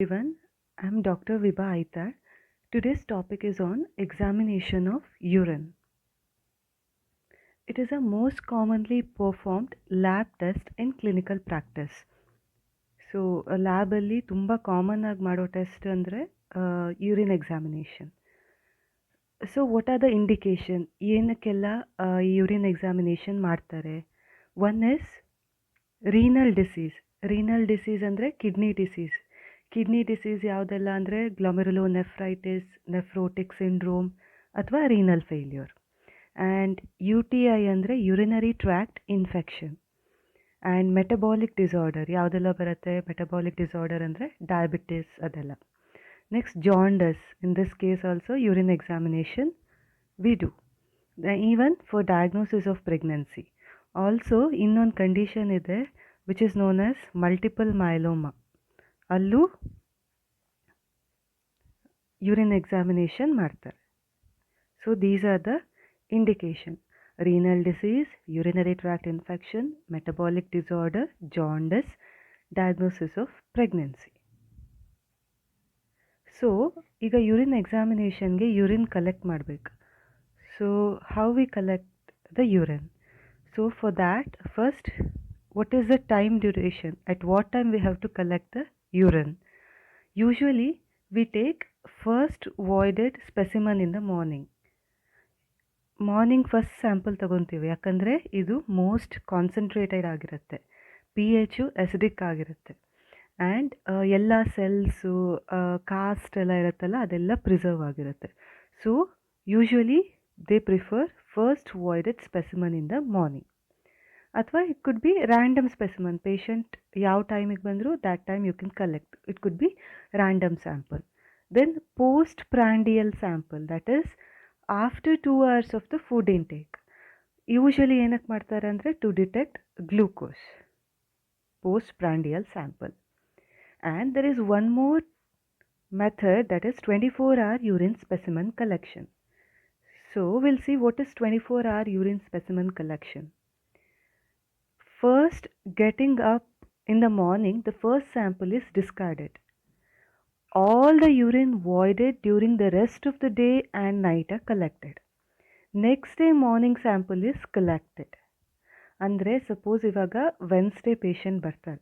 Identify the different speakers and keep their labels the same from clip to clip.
Speaker 1: everyone. I'm Dr. Vibha Aitar. Today's topic is on examination of urine. It is a most commonly performed lab test in clinical practice. So ಲ್ಯಾಬಲ್ಲಿ ತುಂಬ common ಆಗಿ ಮಾಡೋ test ಅಂದರೆ urine examination so what are the indication ಏನಕ್ಕೆಲ್ಲ urine examination ಮಾಡ್ತಾರೆ one is renal disease renal disease ಅಂದರೆ kidney disease kidney disease ಯಾವುದೆಲ್ಲ ಅಂದರೆ glomerulonephritis nephrotic syndrome ಅಥವಾ renal failure and U T I ಅಂದರೆ urinary tract infection and metabolic disorder ಯಾವುದೆಲ್ಲ ಬರುತ್ತೆ? Metabolic disorder ಅಂದರೆ diabetes ಅದೆಲ್ಲ. Next jaundice in this case also urine examination we do even for diagnosis of pregnancy also ಇನ್ನೊಂದು condition ಇದೆ which is known as multiple myeloma ಅಲ್ಲೂ urine examination ಮಾಡ್ತಾರೆ. So these are the indication renal disease, urinary tract infection, metabolic disorder, jaundice, diagnosis of pregnancy. So ಈಗ urine ಎಕ್ಸಾಮಿನೇಷನ್ಗೆ urine collect ಮಾಡಬೇಕು. So how we collect the urine so for that first what is the time duration at what time we have to collect the urine Usually, we take first voided specimen in the morning morning first sample ತೊಗೊತೀವಿ. ಯಾಕಂದರೆ ಇದು most concentrated ಆಗಿರುತ್ತೆ. P H acidic ಆಗಿರುತ್ತೆ. And ಎಲ್ಲ cells cast ಎಲ್ಲ ಇರುತ್ತಲ್ಲ ಅದೆಲ್ಲ preserve ಆಗಿರುತ್ತೆ. So usually they prefer first voided specimen in the morning ಅಥವಾ it could be random specimen patient ಯಾವ ಟೈಮಿಗೆ ಬಂದರೂ that time you can collect it could be random sample then post prandial sample that is after two hours of the food intake usually ಏನಕ್ಕೆ ಮಾಡ್ತಾರೆ ಅಂದರೆ to detect glucose post prandial sample and there is one more method that is twenty four hour urine specimen collection so will see what is twenty four hour urine first getting up in the morning the first sample is discarded all the urine voided during the rest of the day and night are collected. Next day morning sample is collected. ಅಂದರೆ suppose ಇವಾಗ Wednesday patient ಬರ್ತಾರೆ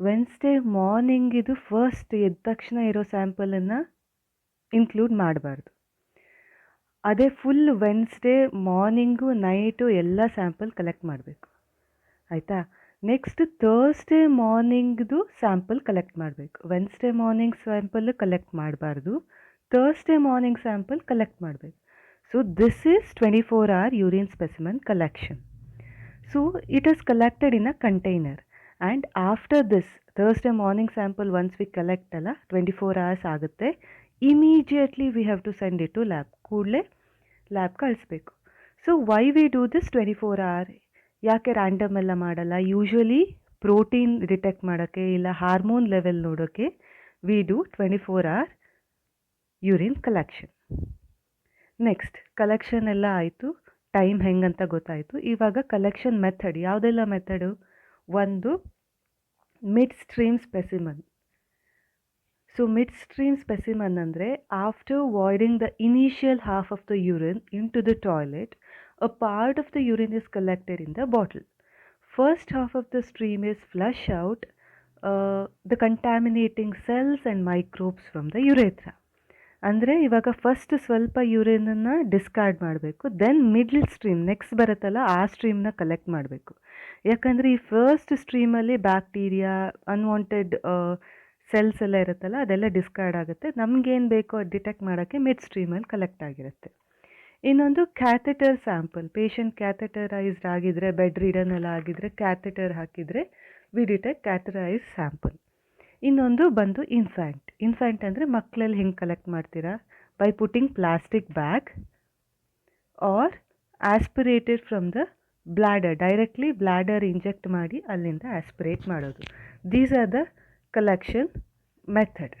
Speaker 1: Wednesday morning ಇದು first ಎದ್ದ ತಕ್ಷಣ ಇರೋ ಸ್ಯಾಂಪಲನ್ನು include ಮಾಡಬಾರ್ದು ಅದೇ ಫುಲ್ ವೆನ್ಸ್ಡೇ ಮಾರ್ನಿಂಗು ನೈಟು ಎಲ್ಲ ಸ್ಯಾಂಪಲ್ ಕಲೆಕ್ಟ್ ಮಾಡಬೇಕು ಆಯಿತಾ? ನೆಕ್ಸ್ಟ್ ಥರ್ಸ್ಡೇ ಮಾರ್ನಿಂಗ್ದು ಸ್ಯಾಂಪಲ್ ಕಲೆಕ್ಟ್ ಮಾಡಬೇಕು. ವೆನ್ಸ್ಡೇ ಮಾರ್ನಿಂಗ್ ಸ್ಯಾಂಪಲ್ ಕಲೆಕ್ಟ್ ಮಾಡಬಾರ್ದು. ಥರ್ಸ್ಡೇ ಮಾರ್ನಿಂಗ್ ಸ್ಯಾಂಪಲ್ ಕಲೆಕ್ಟ್ ಮಾಡಬೇಕು. So this is twenty four hour urine specimen collection so it is collected in a container and after this Thursday morning sample once we collect ಅಲ್ಲ twenty four hours ಆಗುತ್ತೆ. Immediately we have to send it to lab ಕೂಡಲೇ lab ಕಳಿಸ್ಬೇಕು. So why we do this twenty four hour ಯಾಕೆ random ಎಲ್ಲ ಮಾಡಲ್ಲ? Usually protein detect ಮಾಡೋಕ್ಕೆ ಇಲ್ಲ hormone level ನೋಡೋಕ್ಕೆ we do twenty four hour urine collection next collection ಎಲ್ಲ ಆಯಿತು. ಟೈಮ್ ಹೆಂಗಂತ ಗೊತ್ತಾಯಿತು. ಇವಾಗ ಕಲೆಕ್ಷನ್ ಮೆಥಡ್ ಯಾವುದೆಲ್ಲ ಮೆಥಡು ಒಂದು mid stream specimen so mid stream specimen ಅಂದರೆ after voiding the initial half of the urine into the toilet a part of the urine is collected in the bottle. First half of the stream is flush out uh, the contaminating cells and microbes from the urethra. ಅಂದರೆ ಇವಾಗ first ಸ್ವಲ್ಪ ಯೂರಿನನ್ನು discard ಮಾಡಬೇಕು then middle stream next ಬರುತ್ತಲ್ಲ ಆ ಸ್ಟ್ರೀಮ್ನ collect ಮಾಡಬೇಕು ಯಾಕಂದರೆ ಈ ಫಸ್ಟ್ ಸ್ಟ್ರೀಮಲ್ಲಿ ಬ್ಯಾಕ್ಟೀರಿಯಾ ಅನ್ವಾಂಟೆಡ್ ಸೆಲ್ಸ್ ಎಲ್ಲ ಇರುತ್ತಲ್ಲ ಅದೆಲ್ಲ ಡಿಸ್ಕಾರ್ಡ್ ಆಗುತ್ತೆ ನಮಗೇನು ಬೇಕೋ ಅದು ಡಿಟೆಕ್ಟ್ ಮಾಡೋಕ್ಕೆ ಮಿಡ್ ಸ್ಟ್ರೀಮಲ್ಲಿ ಕಲೆಕ್ಟ್ ಆಗಿರುತ್ತೆ ಇನ್ನೊಂದು ಕ್ಯಾಥೆಟರ್ ಸ್ಯಾಂಪಲ್ ಪೇಷಂಟ್ ಕ್ಯಾಥೆಟರೈಸ್ಡ್ ಆಗಿದ್ರೆ ಬೆಡ್ ರೀಡನ್ ಎಲ್ಲ ಆಗಿದ್ರೆ ಕ್ಯಾಥೆಟರ್ ಹಾಕಿದರೆ ವಿ ಎ ಕ್ಯಾಥರೈಸ್ ಸ್ಯಾಂಪಲ್ ಇನ್ನೊಂದು ಬಂದು ಇನ್ಫ್ಯಾಂಟ್ ಇನ್ಫ್ಯಾಂಟ್ ಅಂದರೆ ಮಕ್ಕಳಲ್ಲಿ ಹೆಂಗೆ ಕಲೆಕ್ಟ್ ಮಾಡ್ತೀರಾ? By putting plastic bag or aspirated from the bladder directly bladder inject ಮಾಡಿ ಅಲ್ಲಿಂದ ಆಸ್ಪಿರೇಟ್ ಮಾಡೋದು. These are the collection method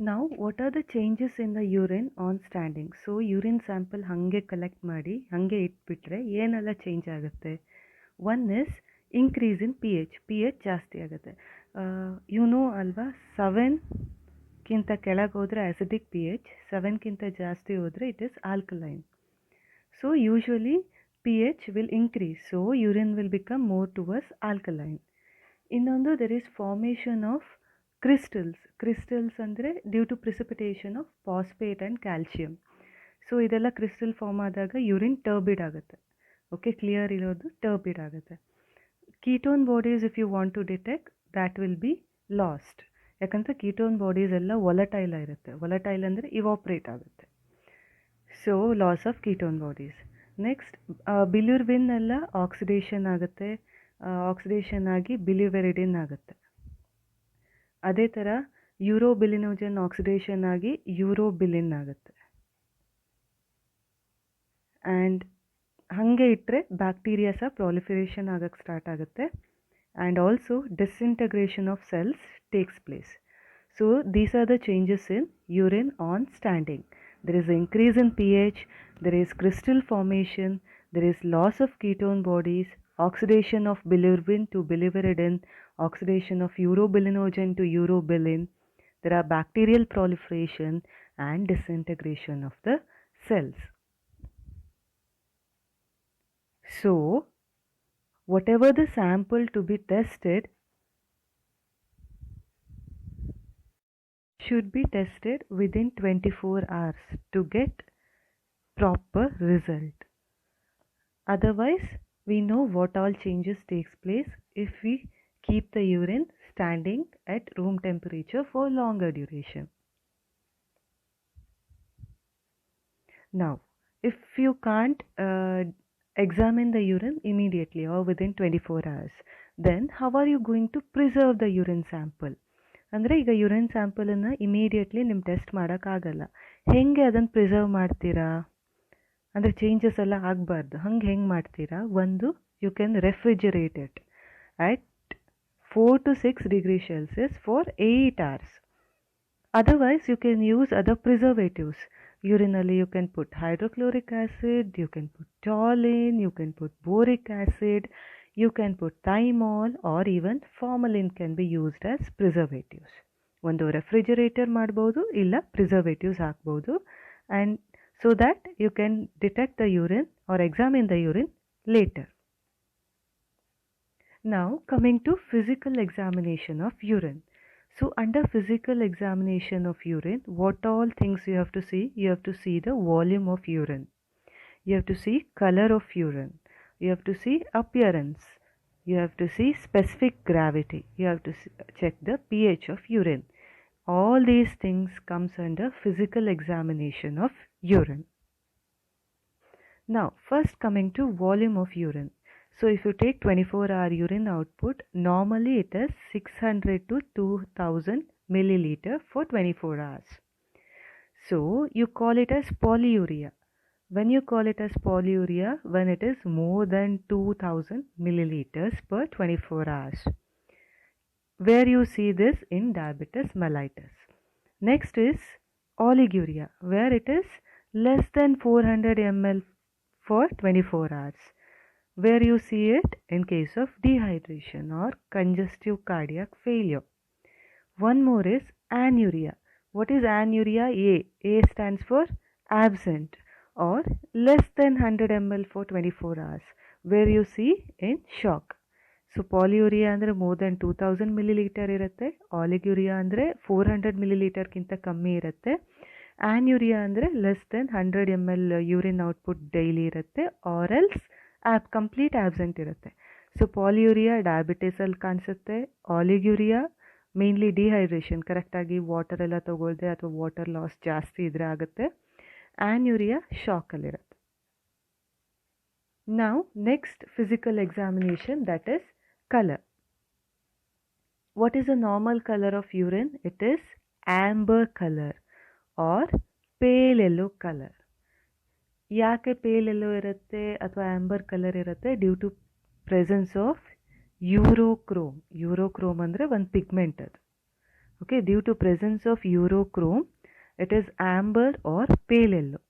Speaker 1: ನಾವು what are the changes in the urine on standing so urine sample ಹಾಗೆ collect ಮಾಡಿ ಹಾಗೆ ಇಟ್ಬಿಟ್ರೆ ಏನೆಲ್ಲ change ಆಗುತ್ತೆ one is increase in P H P H ಜಾಸ್ತಿ ಆಗುತ್ತೆ ಯು ನೋ ಅಲ್ವಾ ಸೆವೆನ್ಗಿಂತ ಕೆಳಗೆ ಹೋದರೆ ಆ್ಯಸಿಡಿಕ್ ಪಿ ಎಚ್ ಸೆವೆನ್ಗಿಂತ ಜಾಸ್ತಿ ಹೋದರೆ it is alkaline so usually P H will increase so urine will become more towards alkaline ಇನ್ನೊಂದು there is formation of crystals crystals ಅಂದರೆ due to precipitation of phosphate and calcium so ಇದೆಲ್ಲ crystal form ಆದಾಗ urine turbid ಆಗುತ್ತೆ. Okay clear ಇರೋದು turbid ಆಗುತ್ತೆ. Ketone bodies if you want to detect that will be lost ಯಾಕಂದರೆ ketone bodies ಎಲ್ಲ volatile ಇರುತ್ತೆ volatile ಅಂದರೆ ಇವಾಪ್ರೇಟ್ ಆಗುತ್ತೆ. So loss of ketone bodies next bilirubin ಎಲ್ಲ ಆಕ್ಸಿಡೇಷನ್ ಆಗುತ್ತೆ. ಆಕ್ಸಿಡೇಷನ್ ಆಗಿ ಬಿಲ್ಯೂವೆರಿಡಿನ್ ಆಗುತ್ತೆ ಅದೇ ಥರ ಯೂರೋಬಿಲಿನೋಜನ್ ಆಕ್ಸಿಡೇಷನ್ ಆಗಿ ಯೂರೋಬಿಲಿನ್ ಆಗುತ್ತೆ. ಆ್ಯಂಡ್ ಹಾಗೆ ಇಟ್ಟರೆ ಬ್ಯಾಕ್ಟೀರಿಯಾ ಸಹ ಪ್ರಾಲಿಫರೇಷನ್ ಆಗಕ್ಕೆ ಸ್ಟಾರ್ಟ್ ಆಗುತ್ತೆ. And also disintegration of cells takes place so these are the changes in urine on standing there is increase in pH, there is crystal formation, there is loss of ketone bodies, oxidation of bilirubin to biliveridin, oxidation of urobilinogen to urobilin. There are bacterial proliferation and disintegration of the cells. So, whatever the sample to be tested should be tested within 24 hours to get proper result otherwise we know what all changes takes place if we keep the urine standing at room temperature for longer duration now if you can't uh, examine the urine immediately or within 24 hours then how are you going to preserve the urine sample ಅಂದರೆ ಈಗ urine ಸ್ಯಾಂಪಲನ್ನು immediately ನಿಮ್ಮ test ಮಾಡೋಕ್ಕಾಗಲ್ಲ ಹೇಗೆ ಅದನ್ನು preserve ಮಾಡ್ತೀರಾ ಅಂದರೆ changes ಎಲ್ಲ ಆಗಬಾರ್ದು. ಹಂಗೆ ಹೆಂಗೆ ಮಾಡ್ತೀರಾ? ಒಂದು you can refrigerate it at four to six degree Celsius for eight hours otherwise you can use other preservatives ಯೂರಿನಲ್ಲಿ you can put hydrochloric acid you can put toluene you can put boric acid you can put thymol or even formalin can be used as preservatives. ಒಂದು refrigerator ಮಾಡ್ಬೋದು, ಇಲ್ಲ preservatives ಹಾಕ್ಬೋದು. And so that you can detect the urine or examine the urine later. Now coming to physical examination of urine. So under physical examination of urine, what all things you have to see? You have to see the volume of urine. You have to see color of urine. You have to see appearance. You have to see specific gravity. You have to check the pH of urine all these things comes under physical examination of urine. Now first coming to volume of urine. So if you take 24 hour urine output normally it is 600 to 2000 milliliter for 24 hours. So you call it as polyuria. When you call it as polyuria when it is more than 2000 milliliters per 24 hours where you see this in diabetes mellitus. Next is oliguria where it is less than 400 ml for 24 hours where you see it in case of dehydration or congestive cardiac failure. One more is anuria what is anuria a. A stands for absent or less than 100 ml for 24 hours where you see in shock so polyuria ಅಂದರೆ more than two thousand millilitre ಇರುತ್ತೆ. Oliguria ಅಂದರೆ four hundred ಮಿಲಿಲೀಟರ್ಗಿಂತ ಕಮ್ಮಿ ಇರುತ್ತೆ. Anuria ಅಂದರೆ less than hundred M L urine output daily ಇರುತ್ತೆ. Or else up complete absent ಇರುತ್ತೆ. So polyuria ಡಯಾಬಿಟಿಸಲ್ಲಿ ಕಾಣಿಸುತ್ತೆ. ಆಲಿಗ್ಯೂರಿಯಾ ಮೇನ್ಲಿ ಡಿಹೈಡ್ರೇಷನ್ ಕರೆಕ್ಟಾಗಿ ವಾಟರ್ ಎಲ್ಲ ತೊಗೊಳ್ದೆ ಅಥವಾ ವಾಟರ್ ಲಾಸ್ ಜಾಸ್ತಿ ಇದ್ರೆ ಆಗುತ್ತೆ. ಆ್ಯನ್ಯೂರಿಯಾ ಶಾಕಲ್ಲಿರುತ್ತೆ ನಾವು next physical examination that is color. What is the normal color of urine? It is amber color or pale yellow color. ಯಾಕೆ ಪೇಲ್ ಎಲ್ಲೋ ಇರುತ್ತೆ ಅಥವಾ ಆಂಬರ್ ಕಲರ್ ಇರುತ್ತೆ due to presence of urochrome urochrome ಅಂದರೆ ಒಂದು pigment ಅದು okay due to presence of urochrome it is amber or pale yellow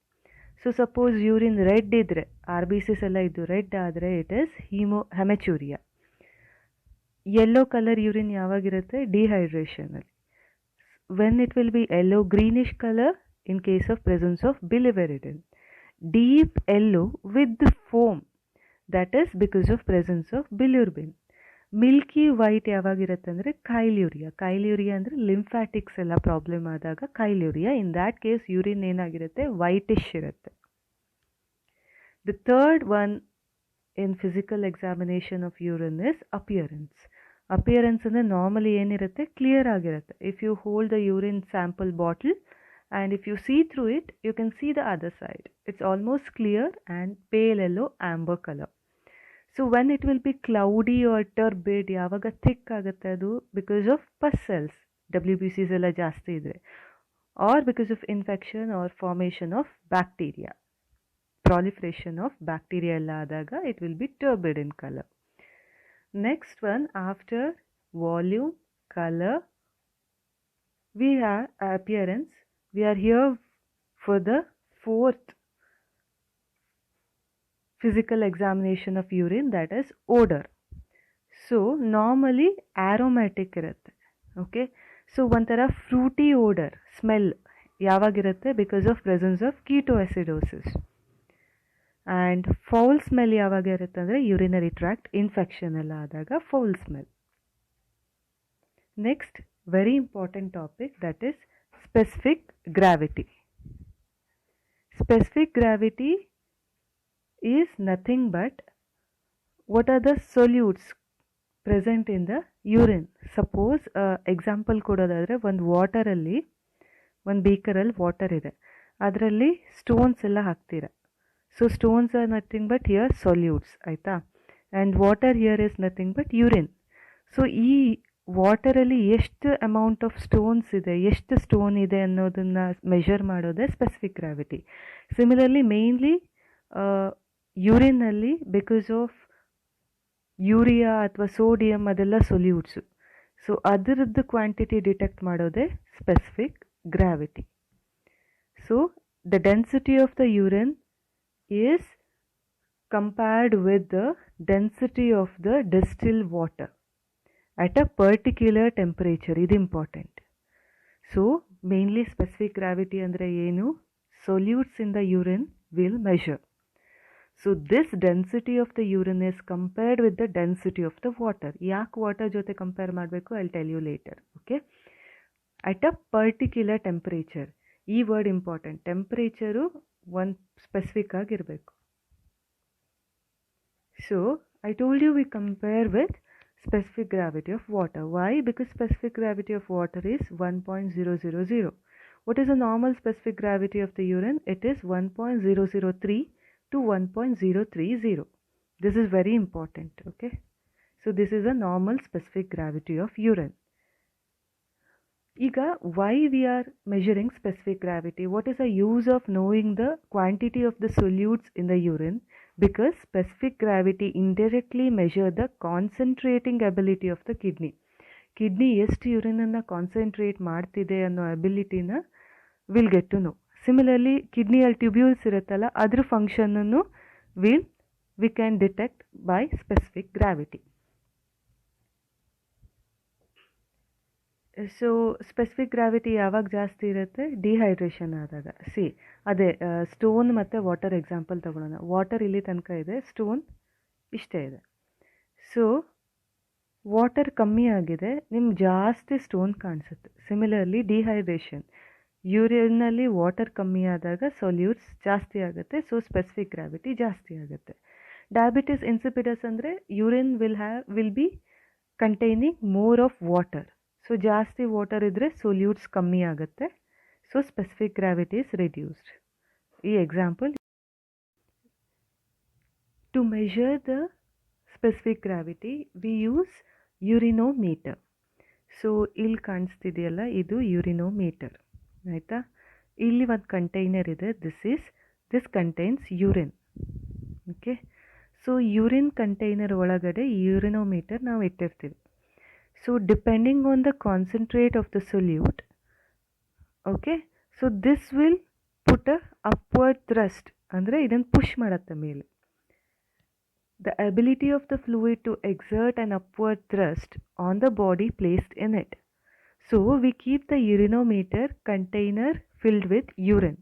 Speaker 1: so suppose urine red ಇದ್ದರೆ R B Cs ಎಲ್ಲ ಇದ್ದು ರೆಡ್ ಆದರೆ it is haemo haematuria yellow colour urine ಯಾವಾಗಿರುತ್ತೆ ಡಿಹೈಡ್ರೇಷನಲ್ಲಿ when it will be yellow greenish colour in case of presence of biliverdin deep yellow with foam that is because of presence of bilirubin milky white ಯಾವಾಗಿರುತ್ತೆ ಅಂದರೆ chyluria chyluria ಅಂದರೆ lymphatics ಎಲ್ಲ problem ಆದಾಗ chyluria in that case urine ಏನಾಗಿರುತ್ತೆ? Whitish ಇರುತ್ತೆ. The third one in physical examination of urine is appearance appearance ಅಂದರೆ normally ಏನಿರುತ್ತೆ clear ಆಗಿರುತ್ತೆ if you hold the urine sample bottle and if you see through it you can see the other side it's almost clear and pale yellow amber colour so when it will be cloudy or turbid ಯಾವಾಗ thick ಆಗುತ್ತೆ ಅದು? Because of pus cells W B Cs ಎಲ್ಲ ಜಾಸ್ತಿ ಇದ್ದರೆ or because of infection or formation of bacteria ಪ್ರಾಲಿಫ್ರೇಷನ್ of bacteria ಎಲ್ಲ ಆದಾಗ it will be turbid in colour next one after volume colour we have appearance we are here for the fourth physical examination of urine that is odor so normally aromatic ಇರುತ್ತೆ okay so ಒಂಥರ Frooti odour smell ಯಾವಾಗಿರುತ್ತೆ because of presence of ketoacidosis and foul smell ಯಾವಾಗ ಇರುತ್ತೆ ಅಂದರೆ urinary tract infection ಎಲ್ಲ ಆದಾಗ foul smell next very important topic that is specific gravity specific gravity is nothing but what are the solutes present in the urine suppose example ಕೊಡೋದಾದರೆ ಒಂದು ವಾಟರಲ್ಲಿ ಒಂದು ಬೀಕರಲ್ಲಿ water ಇದೆ. ಅದರಲ್ಲಿ stones ಎಲ್ಲ ಹಾಕ್ತೀರ? So stones are nothing but here solutes ಆಯಿತಾ? And water here is nothing but urine so ಈ ವಾಟರಲ್ಲಿ ಎಷ್ಟು ಅಮೌಂಟ್ ಆಫ್ ಸ್ಟೋನ್ಸ್ ಇದೆ, ಎಷ್ಟು ಸ್ಟೋನ್ ಇದೆ ಅನ್ನೋದನ್ನು ಮೆಷರ್ ಮಾಡೋದೇ ಸ್ಪೆಸಿಫಿಕ್ ಗ್ರಾವಿಟಿ ಸಿಮಿಲರ್ಲಿ ಮೇಯ್ನ್ಲಿ ಯೂರಿನ್ನಲ್ಲಿ ಬಿಕಾಸ್ ಆಫ್ ಯೂರಿಯಾ ಅಥವಾ ಸೋಡಿಯಂ ಅದೆಲ್ಲ ಸೊಲ್ಯೂಟ್ಸು ಸೊ ಅದರದ್ದು ಕ್ವಾಂಟಿಟಿ ಡಿಟೆಕ್ಟ್ ಮಾಡೋದೇ specific gravity so the density of the urine is compared with the density of the distil water at a particular temperature. ಇದು important so mainly specific gravity ಅಂದರೆ ಏನು solutes in the urine will measure so this density of the urine is compared with the density of the water ಯಾಕೆ water ಜೊತೆ compare ಮಾಡಬೇಕು I tell you later okay at a particular temperature ಈ word important temperature ಒಂದು specific ಆಗಿರಬೇಕು so I told you we compare with specific gravity of water. Why? Because specific gravity of water is 1.000. What is the normal specific gravity of the urine? It is 1.003 to 1.030. This is very important. Okay. So this is a normal specific gravity of urine. ಈಗ why we are measuring specific gravity what is a use of knowing the quantity of the solutes in the urine because specific gravity indirectly measure the concentrating ability of the kidney kidney ಎಷ್ಟು ಯೂರಿನನ್ನು concentrate ಮಾಡ್ತಿದೆ ಅನ್ನೋ ಎಬಿಲಿಟಿನ will get to know similarly ಕಿಡ್ನಿಯಲ್ಲಿ tubules ಇರುತ್ತಲ್ಲ, ಅದ್ರ ಫಂಕ್ಷನನ್ನು will we can detect by specific gravity so specific gravity ಯಾವಾಗ ಜಾಸ್ತಿ ಇರುತ್ತೆ? Dehydration ಆದಾಗ. ಸಿ ಅದೇ ಸ್ಟೋನ್ ಮತ್ತು ವಾಟರ್ ಎಕ್ಸಾಂಪಲ್ ತಗೊಳ್ಳೋಣ ವಾಟರ್ ಇಲ್ಲಿ ತನಕ ಇದೆ ಸ್ಟೋನ್ ಇಷ್ಟೇ ಇದೆ. ಸೊ ವಾಟರ್ ಕಮ್ಮಿ ಆಗಿದೆ ನಿಮ್ಮ ಜಾಸ್ತಿ ಸ್ಟೋನ್ ಕಾಣಿಸುತ್ತೆ. ಸಿಮಿಲರ್ಲಿ ಡಿಹೈಡ್ರೇಷನ್ ಯೂರಿನಲ್ಲಿ ವಾಟರ್ ಕಮ್ಮಿ ಆದಾಗ ಸೊಲ್ಯೂಟ್ಸ್ ಜಾಸ್ತಿ ಆಗುತ್ತೆ ಸೊ ಸ್ಪೆಸಿಫಿಕ್ ಗ್ರಾವಿಟಿ ಜಾಸ್ತಿ ಆಗುತ್ತೆ. ಡಯಾಬಿಟಿಸ್ ಇನ್ಸಿಪಿಡಸ್ ಅಂದರೆ urine will have will be containing more of water so ಜಾಸ್ತಿ ವಾಟರ್ ಇದ್ದರೆ ಸೊಲ್ಯೂಟ್ಸ್ ಕಮ್ಮಿ ಆಗುತ್ತೆ. So specific gravity is reduced ಈ example to measure the specific gravity we use urinometer so ಇಲ್ಲಿ ಕಾಣಿಸ್ತಿದೆಯಲ್ಲ, ಇದು ಯೂರಿನೋಮೀಟರ್ ಆಯಿತಾ? ಇಲ್ಲಿ ಒಂದು ಕಂಟೈನರ್ ಇದೆ. This is this contains urine okay so urine container ಒಳಗಡೆ ಯೂರಿನೋಮೀಟರ್ ನಾವು ಇಟ್ಟಿರ್ತೀವಿ. So depending on the concentrate of the solute okay so this will put a upward thrust ಅಂದರೆ ಇದನ್ನು ಪುಷ್ ಮಾಡುತ್ತೆ ಮೇಲೆ the ability of the fluid to exert an upward thrust on the body placed in it. So we keep the urinometer container filled with urine.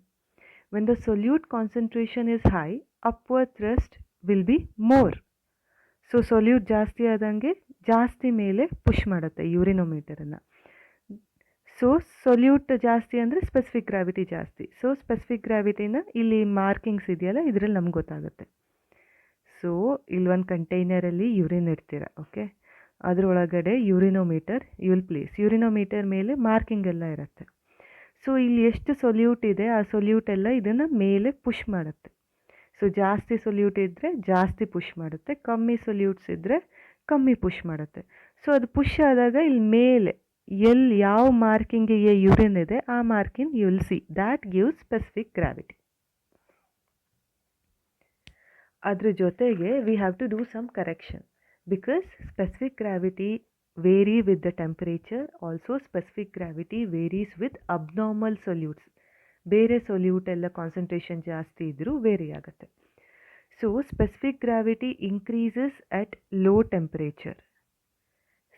Speaker 1: When the solute concentration is high, upward thrust will be more. So solute ಜಾಸ್ತಿ ಆದಂಗೆ ಜಾಸ್ತಿ ಮೇಲೆ push ಮಾಡುತ್ತೆ ಯೂರಿನೋಮೀಟರನ್ನು. So solute ಜಾಸ್ತಿ ಅಂದರೆ specific gravity ಜಾಸ್ತಿ. So specific ಗ್ರಾವಿಟಿನ ಇಲ್ಲಿ ಮಾರ್ಕಿಂಗ್ಸ್ ಇದೆಯಲ್ಲ, ಇದರಲ್ಲಿ ನಮ್ಗೆ ಗೊತ್ತಾಗುತ್ತೆ. ಸೊ ಇಲ್ಲಿ ಒಂದು ಕಂಟೈನರಲ್ಲಿ ಯೂರಿನ್ ಇಡ್ತೀರ ಓಕೆ ಅದರೊಳಗಡೆ ಯೂರಿನೋಮೀಟರ್ ಯುಲ್ ಪ್ಲೇಸ್ ಯೂರಿನೋಮೀಟರ್ ಮೇಲೆ ಮಾರ್ಕಿಂಗ್ ಎಲ್ಲ ಇರುತ್ತೆ. ಸೊ ಇಲ್ಲಿ ಎಷ್ಟು ಸೊಲ್ಯೂಟ್ ಇದೆ, ಆ ಸೊಲ್ಯೂಟ್ ಎಲ್ಲ ಇದನ್ನು ಮೇಲೆ ಪುಷ್ ಮಾಡುತ್ತೆ. ಸೊ ಜಾಸ್ತಿ ಸೊಲ್ಯೂಟ್ ಇದ್ದರೆ ಜಾಸ್ತಿ ಪುಷ್ ಮಾಡುತ್ತೆ, ಕಮ್ಮಿ ಸೊಲ್ಯೂಟ್ಸ್ ಇದ್ದರೆ ಕಮ್ಮಿ ಪುಷ್ ಮಾಡುತ್ತೆ. ಸೊ ಅದು ಪುಷ್ ಆದಾಗ ಇಲ್ಲಿ ಮೇಲೆ, ಎಲ್ಲಿ ಯಾವ ಮಾರ್ಕಿಂಗಿಗೆ ಯೂರಿನ್ ಇದೆ, ಆ marking you'll see that give specific gravity ಅದ್ರ ಜೊತೆಗೆ we have to do some correction because specific gravity vary with the temperature also specific gravity varies with abnormal solutes ಬೇರೆ ಸೊಲ್ಯೂಟ್ ಎಲ್ಲ ಕಾನ್ಸಂಟ್ರೇಷನ್ ಜಾಸ್ತಿ ಇದ್ದರೂ ವೇರಿ ಆಗುತ್ತೆ. So specific gravity increases at low temperature.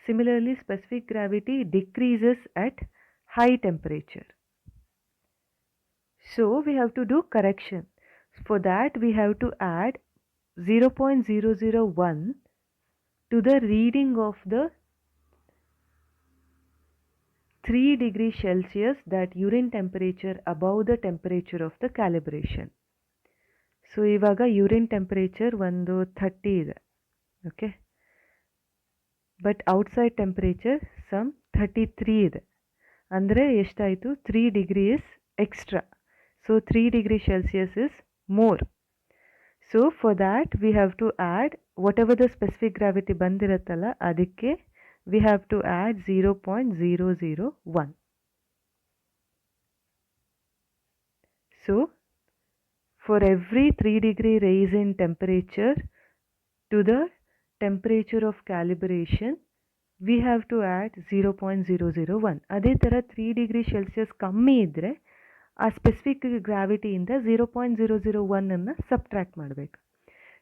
Speaker 1: Similarly, specific gravity decreases at high temperature. So we have to do correction. For that we have to add 0.001 to the reading of the 3 degree Celsius that urine temperature above the temperature of the calibration. So ಇವಾಗ urine temperature ಒಂದು thirty ಇದೆ okay but outside temperature some thirty three ಇದೆ. ಅಂದರೆ ಎಷ್ಟಾಯಿತು? Three degree is extra so three degree Celsius is more so for that we have to add whatever the specific gravity ಬಂದಿರುತ್ತಲ್ಲ, ಅದಕ್ಕೆ we have to add zero point zero zero one so for every three degree raise in temperature to the temperature of calibration we have to add zero point zero zero one ಅದೇ ಥರ three degree Celsius ಕಮ್ಮಿ ಇದ್ದರೆ ಆ specific ಗ್ರಾವಿಟಿಯಿಂದ zero point zero zero ಒನ್ನನ್ನು subtract ಮಾಡಬೇಕು.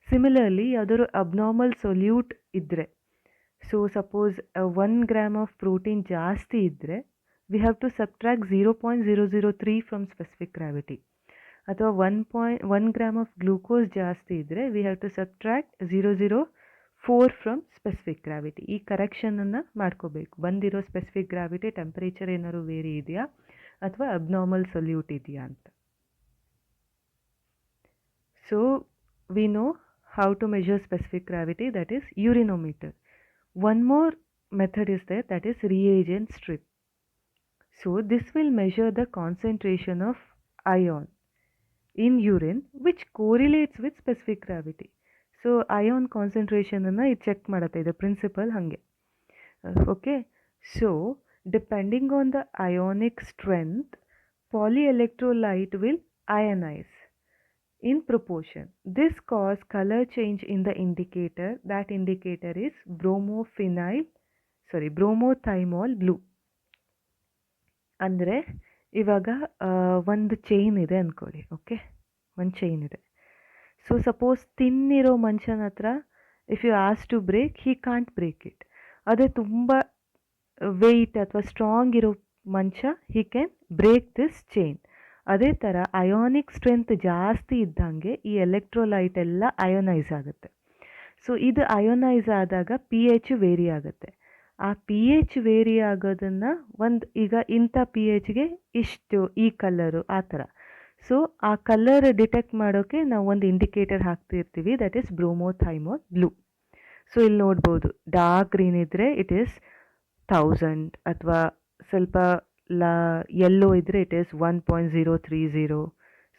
Speaker 1: Similarly ಯಾವುದಾದ್ರು abnormal solute ಇದ್ದರೆ so suppose one gram of protein ಜಾಸ್ತಿ ಇದ್ದರೆ we have to subtract zero point zero zero three from specific gravity ಅಥವಾ one point one gram of glucose ಜಾಸ್ತಿ ಇದ್ದರೆ we have to subtract zero zero four from specific gravity ಈ ಕರೆಕ್ಷನನ್ನು ಮಾಡ್ಕೋಬೇಕು ಬಂದಿರೋ specific gravity temperature ಏನಾದ್ರು vary ಇದೆಯಾ ಅಥವಾ ಅಬ್ನಾರ್ಮಲ್ ಸೊಲ್ಯೂಟ್ ಇದೆಯಾ ಅಂತ so we know how to measure specific gravity that is urinometer. One more method is there that is reagent strip. So this will measure the concentration of ion in urine which correlates with specific gravity. So ion ಕಾನ್ಸಂಟ್ರೇಷನನ್ನು ಇದು check ಮಾಡುತ್ತೆ ಇದು principle ಹಾಗೆ okay so depending on the ionic strength polyelectrolyte will ionise in proportion. This cause color change in the indicator. That indicator is bromophenyl, sorry, bromothymol blue. ಅಂದರೆ ಇವಾಗ ಒಂದು chain ಇದೆ ಅಂದ್ಕೊಳ್ಳಿ okay ಒಂದು ಚೈನ್ ಇದೆ. ಸೊ ಸಪೋಸ್ ತಿನ್ನಿರೋ ಮನುಷ್ಯನ ಹತ್ರ if you as to break he can't break it ಅದೇ ತುಂಬ ವೆಯ್ಟ್ ಅಥವಾ ಸ್ಟ್ರಾಂಗ್ ಇರೋ ಮನುಷ್ಯ he can break this chain ಅದೇ ಥರ ಅಯೋನಿಕ್ ಸ್ಟ್ರೆಂತ್ ಜಾಸ್ತಿ ಇದ್ದಂಗೆ ಈ ಎಲೆಕ್ಟ್ರೋಲೈಟ್ ಎಲ್ಲ ಅಯೋನೈಸ್ ಆಗುತ್ತೆ. ಸೊ ಇದು ಅಯೋನೈಸ್ ಆದಾಗ ಪಿ ಎಚ್ ವೇರಿ ಆಗುತ್ತೆ. ಆ ಪಿ ಎಚ್ ವೇರಿ ಆಗೋದನ್ನು ಒಂದು ಈಗ ಇಂಥ ಪಿ ಎಚ್ಗೆ ಇಷ್ಟು ಈ ಕಲರು ಆ ಥರ. ಸೊ ಆ ಕಲರ್ ಡಿಟೆಕ್ಟ್ ಮಾಡೋಕ್ಕೆ ನಾವು ಒಂದು indicator ಹಾಕ್ತಿರ್ತೀವಿ that is bromothymol blue so ಇಲ್ಲಿ ನೋಡ್ಬೋದು ಡಾರ್ಕ್ ಗ್ರೀನ್ ಇದ್ದರೆ ಇಟ್ ಈಸ್ ಥೌಸಂಡ್ ಅಥವಾ ಸ್ವಲ್ಪ ಲ ಯೆಲ್ಲೋ ಇದ್ದರೆ it is one point zero three zero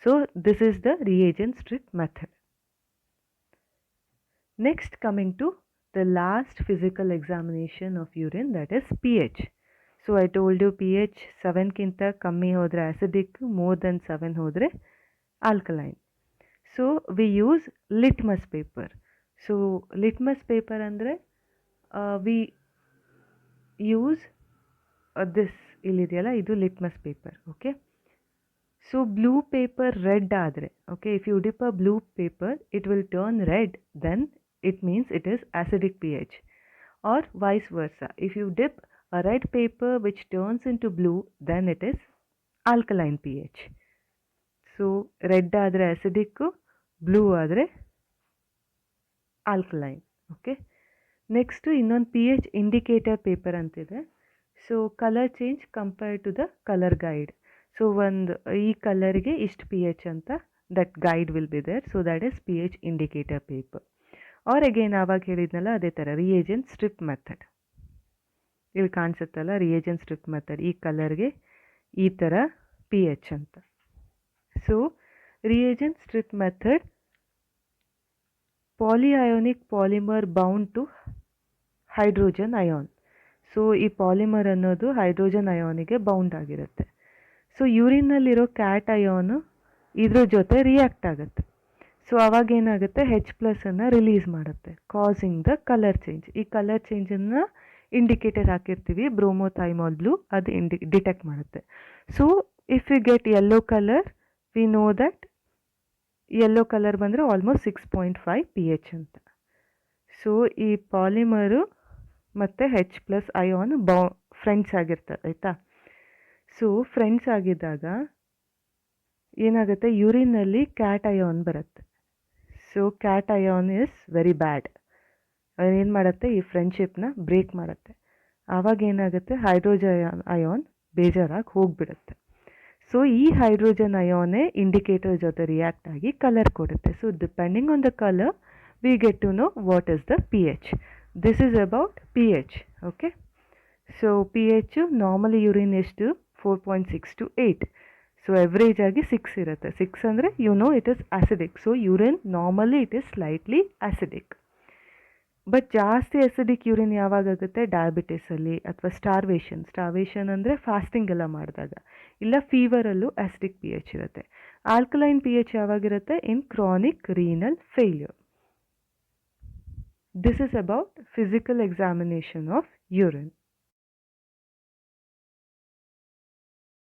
Speaker 1: so this is the reagent strip method next coming to the last physical examination of urine, that P H so I told you P H ಸೆವೆನ್ಗಿಂತ ಕಮ್ಮಿ ಹೋದರೆ acidic more than seven ಹೋದರೆ alkaline so we use litmus paper so litmus paper ಅಂದರೆ we use this ಇಲ್ಲಿದೆಯಲ್ಲ ಇದು litmus paper okay so blue paper red ಆದರೆ okay if you dip a blue paper it will turn red then it means it is acidic pH. Or vice versa. If you dip a red paper which turns into blue, then it is P H so red ಆದರೆ ಅಸಿಡಿಕ್ಕು blue ಆದರೆ alkaline okay next ಇನ್ನೊಂದು P H indicator paper ಅಂತಿದೆ. So colour change compare to the colour guide so ಒಂದು ಈ ಕಲರ್ಗೆ ಇಷ್ಟು P H ಅಂತ that guide will be there so that is P H indicator paper are again ಆವಾಗ ಹೇಳಿದ್ನಲ್ಲ ಅದೇ ಥರ ರಿಯೇಜೆಂಟ್ ಸ್ಟ್ರಿಪ್ ಮೆಥಡ್ ಇಲ್ಲಿ ಕಾಣಿಸುತ್ತಲ್ಲ ರಿಯೇಜೆಂಟ್ ಸ್ಟ್ರಿಪ್ ಮೆಥಡ್ ಈ ಕಲರ್ಗೆ ಈ ಥರ ಪಿ ಎಚ್ ಅಂತ. So reagent strip method polyionic polymer bound to hydrogen ion so ಈ ಪಾಲಿಮರ್ ಅನ್ನೋದು ಹೈಡ್ರೋಜನ್ ಅಯಾನಿಗೆ ಬೌಂಡ್ ಆಗಿರುತ್ತೆ. ಸೊ ಯೂರಿನ್ನಲ್ಲಿರೋ ಕ್ಯಾಟ್ ಅಯಾನು ಇದ್ರ ಜೊತೆ ರಿಯಾಕ್ಟ್ ಆಗುತ್ತೆ. ಸೊ ಅವಾಗ ಏನಾಗುತ್ತೆ? ಹೆಚ್ ಪ್ಲಸನ್ನು ರಿಲೀಸ್ ಮಾಡುತ್ತೆ. ಕಾಸಿಂಗ್ ದ ಕಲರ್ ಚೇಂಜ್ ಈ ಕಲರ್ ಚೇಂಜನ್ನು ಇಂಡಿಕೇಟರ್ ಹಾಕಿರ್ತೀವಿ. ಬ್ರೋಮೋಥೈಮಾಲ್ ಬ್ಲೂ ಅದು ಇಂಡಿ ಡಿಟೆಕ್ಟ್ ಮಾಡುತ್ತೆ. So if you get yellow colour we know that yellow colour ಬಂದರೆ almost six point five P H ಅಂತ. ಸೊ ಈ ಪಾಲಿಮರು ಮತ್ತು ಹೆಚ್ ಪ್ಲಸ್ ಅಯಾನ್ ಬೌ ಫ್ರೆಂಡ್ಸ್ ಆಗಿರ್ತದೆ ಆಯಿತಾ? ಸೊ ಫ್ರೆಂಡ್ಸ್ ಆಗಿದ್ದಾಗ ಏನಾಗುತ್ತೆ? ಯೂರಿನಲ್ಲಿ ಕ್ಯಾಟ್ ಅಯಾನ್ ಬರುತ್ತೆ. So cation is very bad ಏನು ಮಾಡುತ್ತೆ? ಈ ಫ್ರೆಂಡ್ಶಿಪ್ನ ಬ್ರೇಕ್ ಮಾಡುತ್ತೆ. ಆವಾಗ ಏನಾಗುತ್ತೆ? ಹೈಡ್ರೋಜನ್ ಅಯಾನ್ ಬೇಜಾರಾಗಿ ಹೋಗಿಬಿಡುತ್ತೆ. ಸೊ ಈ ಹೈಡ್ರೋಜನ್ ಅಯಾನೇ ಇಂಡಿಕೇಟರ್ ಜೊತೆ ರಿಯಾಕ್ಟ್ ಆಗಿ ಕಲರ್ ಕೊಡುತ್ತೆ. So depending on the colour we get to know what is the P H this is about P H okay so P H normally urine ಎಷ್ಟು four point six to eight so average ಆಗಿ six ಇರುತ್ತೆ. Six ಅಂದರೆ you know it is acidic so urine normally it is slightly acidic but ಜಾಸ್ತಿ acidic urine ಯಾವಾಗುತ್ತೆ ಡಯಾಬಿಟಿಸಲ್ಲಿ ಅಥವಾ starvation starvation ಅಂದರೆ fasting ಎಲ್ಲ ಮಾಡಿದಾಗ. ಇಲ್ಲ ಫೀವರಲ್ಲೂ ಆಸಿಡಿಕ್ ಪಿ ಎಚ್ ಇರುತ್ತೆ. Alkaline P H ಯಾವಾಗಿರುತ್ತೆ in chronic renal failure this is about physical examination of urine